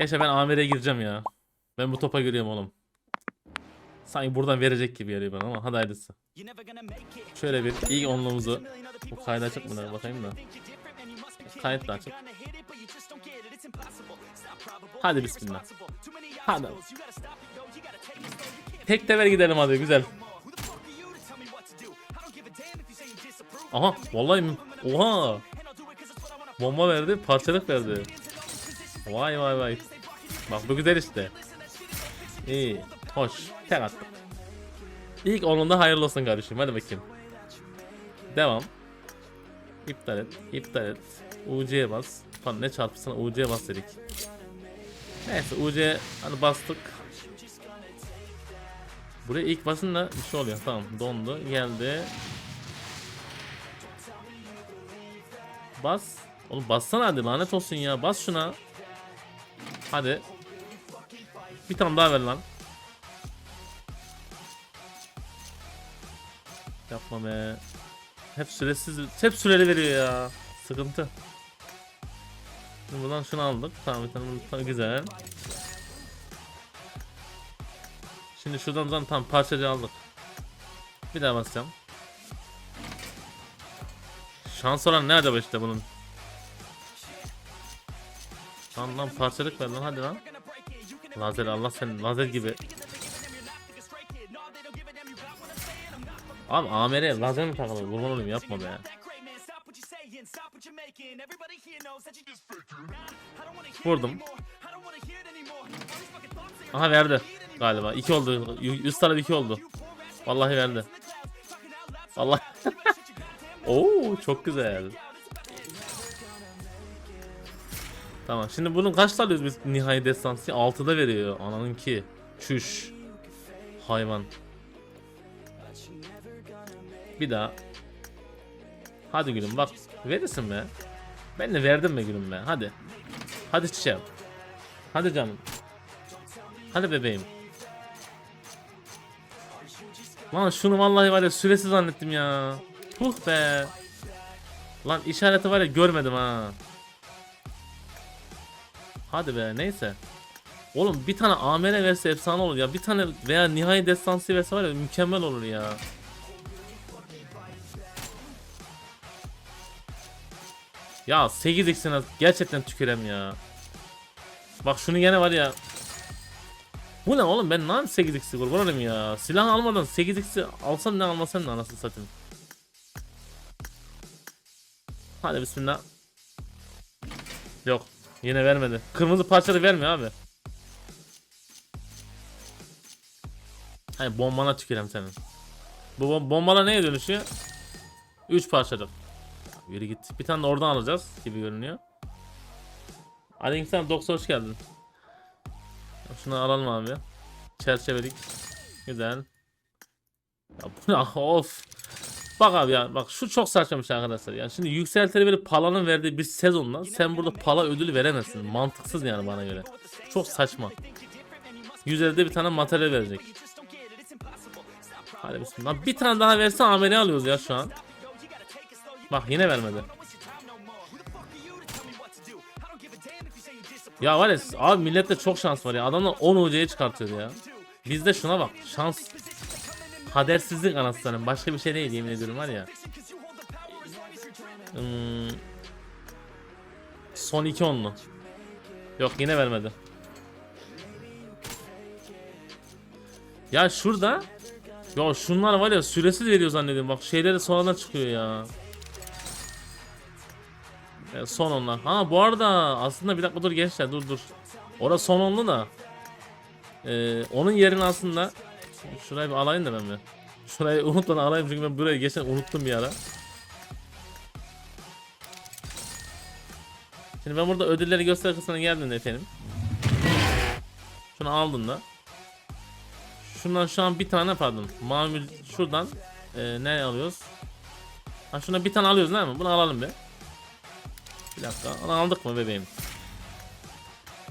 Gerçi ben Amir'e gireceğim ya. Ben bu topa giriyorum oğlum. Sanki buradan verecek gibi geliyor bana ama hadi hayırlısı. Şöyle bir ilk onluğumuzu bu kaydı açık mı bakayım da. Kayıt da açık. Hadi bismillah. Hadi. Tek tever gidelim hadi güzel. Aha vallahi? Oha. Bomba verdi, parçalık verdi. Vay vay vay. Bak bu güzel işte. İyi, hoş. Tek attık. İlk onunda hayırlı olsun kardeşim. Hadi bakayım. Devam. İptal et, iptal et. UC'ye bas. Falan ne çarpısına UC'ye bas dedik. Neyse UC hani bastık. Buraya ilk basınca bir şey oluyor. Tamam dondu. Geldi. Bas. Oğlum bassana hadi lanet olsun ya. Bas şuna. Hadi. Bir tane daha ver lan. Yapma be. Hep süresiz, hep süreli veriyor ya. Sıkıntı. Şimdi buradan şunu aldık. Tamam bir tane bunu- güzel. Şimdi şuradan zaten tam parçacı aldık. Bir daha basacağım. Şans oranı ne acaba işte bunun? Lan lan parçalık ver lan hadi lan. Lazer Allah sen lazer gibi. Abi AMR lazer mi takılır? Kurban olayım yapma be. Vurdum. Aha verdi galiba. 2 oldu. 100 tane 2 oldu. Vallahi verdi. Vallahi. Oo çok güzel. Tamam şimdi bunun kaç alıyoruz biz nihai destansı? 6'da veriyor. Ananın ki. Çüş. Hayvan. Bir daha. Hadi gülüm bak. Verirsin be. Ben de verdim be gülüm be. Hadi. Hadi çiçeğim. Hadi canım. Hadi bebeğim. Lan şunu vallahi var ya süresi zannettim ya. Puh be. Lan işareti var ya görmedim ha. Hadi be neyse. Oğlum bir tane AMR verse efsane olur ya. Bir tane veya nihai destansı verse var ya mükemmel olur ya. Ya 8x'ine gerçekten tükürem ya. Bak şunu gene var ya. Bu ne oğlum ben ne yapayım 8x'i kurban olayım ya. Silah almadan 8x'i alsam ne almasam ne anasını satayım. Hadi bismillah. Yok. Yine vermedi. Kırmızı parçalı vermiyor abi. Hayır bombana tükürem senin. Bu bom bombalar neye dönüşüyor? 3 parçalık. Yürü git. Bir tane de oradan alacağız gibi görünüyor. Aleykümselam doktor hoş geldin. Şunu alalım abi. Çerçevelik. Güzel. Ya bu ne of. Bak abi ya bak şu çok saçmamış arkadaşlar. Yani şimdi yükseltili verip palanın verdiği bir sezonla sen burada pala ödülü veremezsin. Mantıksız yani bana göre. Çok saçma. 150'de bir tane materyal verecek. Hadi bismillah. Bir tane daha verse ameli alıyoruz ya şu an. Bak yine vermedi. Ya var ya abi millette çok şans var ya. Adamlar 10 UC'ye çıkartıyor ya. Bizde şuna bak. Şans. Kadersizlik anaslanın. Başka bir şey değil yemin ediyorum var ya. Hmm. Son 2 onlu. Yok yine vermedi. Ya şurada ya şunlar var ya süresiz veriyor zannediyorum. Bak şeyleri sonradan çıkıyor ya. E, son onlar. Ha bu arada aslında bir dakika dur gençler dur dur. Orası son onlu da. Ee, onun yerine aslında şurayı bir alayım da ben bir. Şurayı unutmadan alayım çünkü ben burayı geçen unuttum bir ara. Şimdi ben burada ödülleri göster kısmına geldim efendim. Şunu aldın da. Şundan şu an bir tane pardon. Mamül şuradan e, ne alıyoruz? Ha şuna bir tane alıyoruz değil mi? Bunu alalım bir. Bir dakika. Onu aldık mı bebeğim?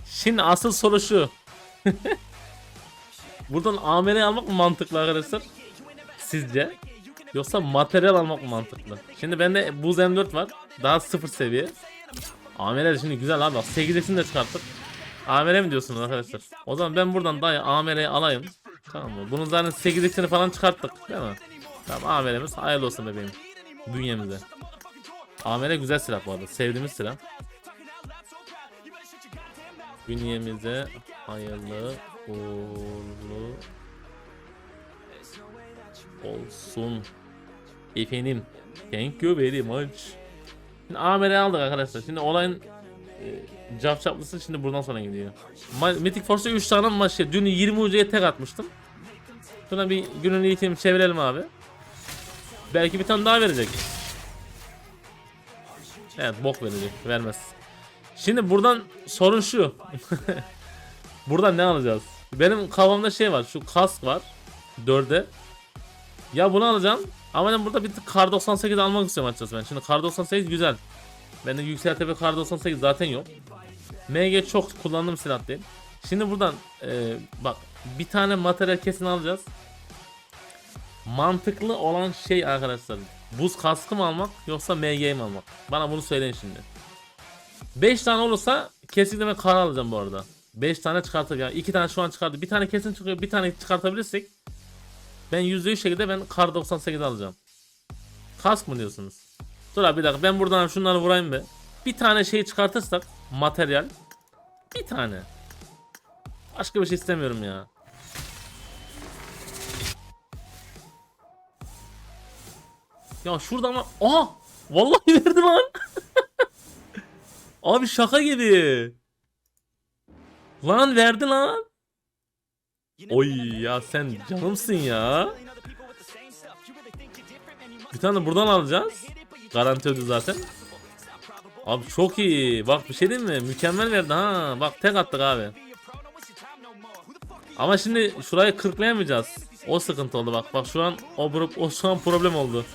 Şimdi asıl soru şu. Buradan AMR almak mı mantıklı arkadaşlar? Sizce? Yoksa materyal almak mı mantıklı? Şimdi bende Buz M4 var. Daha sıfır seviye. AMR de şimdi güzel abi. Bak 8'esini de çıkarttık. AMR mi diyorsunuz arkadaşlar? O zaman ben buradan dayı AMR'yi alayım. Tamam mı? Bunun zaten 8x'ini falan çıkarttık değil mi? Tamam AMR'imiz hayırlı olsun bebeğim. Bünyemize. AMR güzel silah bu arada. Sevdiğimiz silah. Bünyemize hayırlı uğurlu olsun. Efendim. Thank you very much. Şimdi AMR'yi aldık arkadaşlar. Şimdi olayın e, cafcaflısı şimdi buradan sonra gidiyor. Ma- Mythic Force'da 3 tane maç şey. Dün 20 ucuya tek atmıştım. Sonra bir günün eğitimi çevirelim abi. Belki bir tane daha verecek. Evet bok verecek. Vermez. Şimdi buradan sorun şu. buradan ne alacağız? Benim kafamda şey var. Şu kask var. 4'e. Ya bunu alacağım. Ama ben burada bir kar 98 almak istiyorum açıkçası ben. Şimdi kar 98 güzel. Bende yükseltepe kar 98 zaten yok. MG çok kullandığım silah değil. Şimdi buradan e, bak bir tane materyal kesin alacağız. Mantıklı olan şey arkadaşlar. Buz kaskı mı almak yoksa MG mi almak? Bana bunu söyleyin şimdi. 5 tane olursa kesinlikle kar alacağım bu arada. 5 tane çıkartacağım. Yani 2 tane şu an çıkardı. Bir tane kesin çıkıyor. Bir tane çıkartabilirsek ben %100 şekilde ben kar 98 alacağım. Kask mı diyorsunuz? Dur abi bir dakika ben buradan şunları vurayım be. Bir tane şey çıkartırsak materyal. Bir tane. Başka bir şey istemiyorum ya. Ya şurada ama... Aha! Vallahi verdi lan. abi şaka gibi. Lan verdi lan. Oy ya sen canımsın ya. Bir tane buradan alacağız. Garanti ödül zaten. Abi çok iyi. Bak bir şey diyeyim mi? Mükemmel verdi ha. Bak tek attık abi. Ama şimdi şurayı kırklayamayacağız. O sıkıntı oldu bak. Bak şu an o, o şu an problem oldu.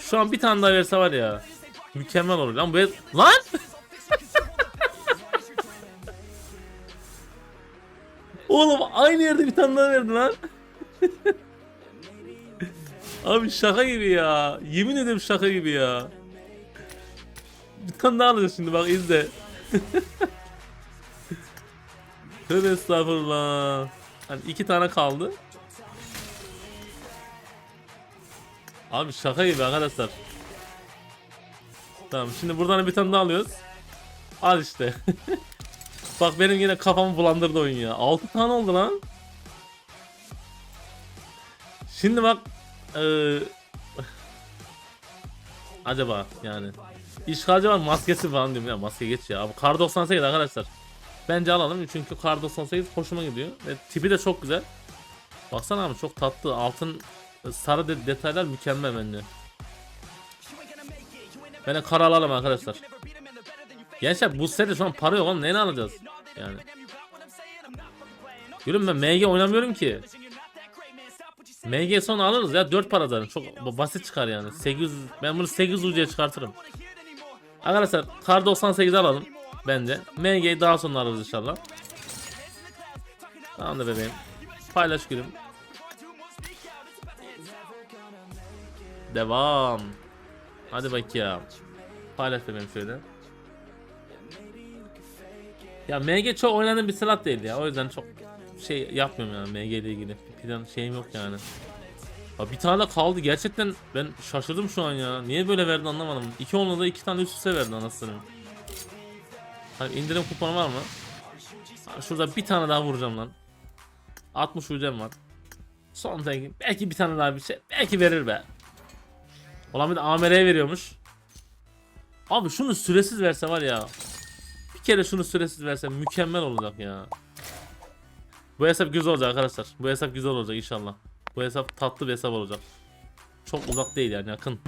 Şu an bir tane daha verse var ya. Mükemmel olur. Lan bu lan aynı yerde bir tane daha verdi lan. Abi şaka gibi ya. Yemin ederim şaka gibi ya. Bir tane daha alacağız şimdi bak izle. Tövbe estağfurullah. Hani iki tane kaldı. Abi şaka gibi arkadaşlar. Tamam şimdi buradan bir tane daha alıyoruz. Al işte. Bak benim yine kafamı bulandırdı oyun ya. 6 tane oldu lan. Şimdi bak eee acaba yani işgalci var maskesi falan diyorum ya maske geç ya. Bu kar 98 arkadaşlar. Bence alalım çünkü kar 98 hoşuma gidiyor. Ve tipi de çok güzel. Baksana abi çok tatlı. Altın sarı de- detaylar mükemmel bence. Ben de kar alalım arkadaşlar. Gençler bu sene şu an para yok oğlum neyini alacağız yani. Gülüm ben MG oynamıyorum ki. MG son alırız ya 4 para zaten çok basit çıkar yani 800 ben bunu 8 ucuya çıkartırım. Arkadaşlar kar 98 alalım bence. MG'yi daha sonra alırız inşallah. Tamam bebeğim. Paylaş gülüm. Devam. Hadi bakayım. Paylaş bebeğim şöyle. Ya MG çok oynadığım bir silah değil ya. O yüzden çok şey yapmıyorum yani MG ile ilgili. Plan şeyim yok yani. Ya bir tane kaldı. Gerçekten ben şaşırdım şu an ya. Niye böyle verdi anlamadım. İki onlu da iki tane üst üste verdi anasını. Hani indirim kuponu var mı? Ha, şurada bir tane daha vuracağım lan. 60 vuracağım var. Son tek belki bir tane daha bir şey. Belki verir be. Olan bir de AMR'ye veriyormuş. Abi şunu süresiz verse var ya. Kere şunu süresiz verse mükemmel olacak ya. Bu hesap güzel olacak arkadaşlar. Bu hesap güzel olacak inşallah. Bu hesap tatlı bir hesap olacak. Çok uzak değil yani yakın.